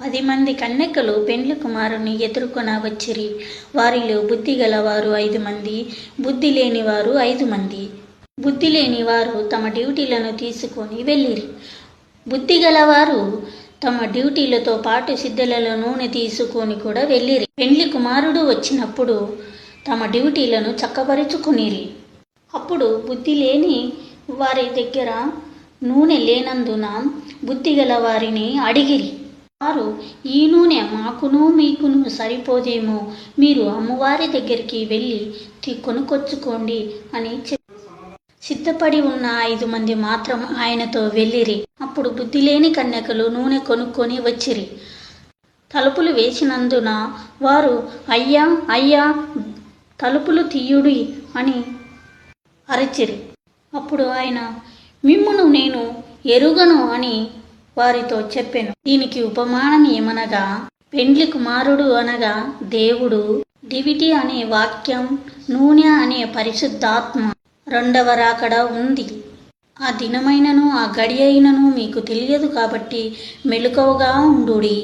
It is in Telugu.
పది మంది కన్యకలు పెండ్లి కుమారుని ఎదుర్కొన వచ్చిరి. వారిలో బుద్ధి గలవారు ఐదు మంది బుద్ధి లేనివారు ఐదు మంది. బుద్ధి లేని వారు తమ డ్యూటీలను తీసుకొని వెళ్ళిరి. బుద్ధి గలవారు తమ డ్యూటీలతో పాటు సిద్ధలలో నూనె తీసుకొని కూడా వెళ్ళిరి. పెండ్లి కుమారుడు వచ్చినప్పుడు తమ డ్యూటీలను చక్కబరుచుకునిరి. అప్పుడు బుద్ధి లేని వారి దగ్గర నూనె లేనందున బుద్ధి గల వారిని అడిగిరి. వారు ఈ నూనె మాకును మీకును సరిపోదేమో. మీరు అమ్మవారి దగ్గరికి వెళ్ళి కొనుకొచ్చుకోండి అని సిద్ధపడి ఉన్న ఐదు మంది మాత్రం ఆయనతో వెళ్ళిరి. అప్పుడు బుద్ధి లేని కన్యకలు నూనె కొనుక్కొని వచ్చిరి. తలుపులు వేసినందున వారు అయ్యా అయ్యా తలుపులు తీయుడి అని అరిచిరి. అప్పుడు ఆయన మిమ్మును నేను ఎరుగను అని వారితో చెప్పెను. దీనికి ఉపమానం ఏమనగా పెండ్లి కుమారుడు అనగా దేవుడు డివిటి అనే వాక్యం నూనె అనే పరిశుద్ధాత్మ రెండవ రాకడ ఉంది. ఆ దినమైనను ఆ గడి అయినను మీకు తెలియదు కాబట్టి మెలుకవగా ఉండుడి.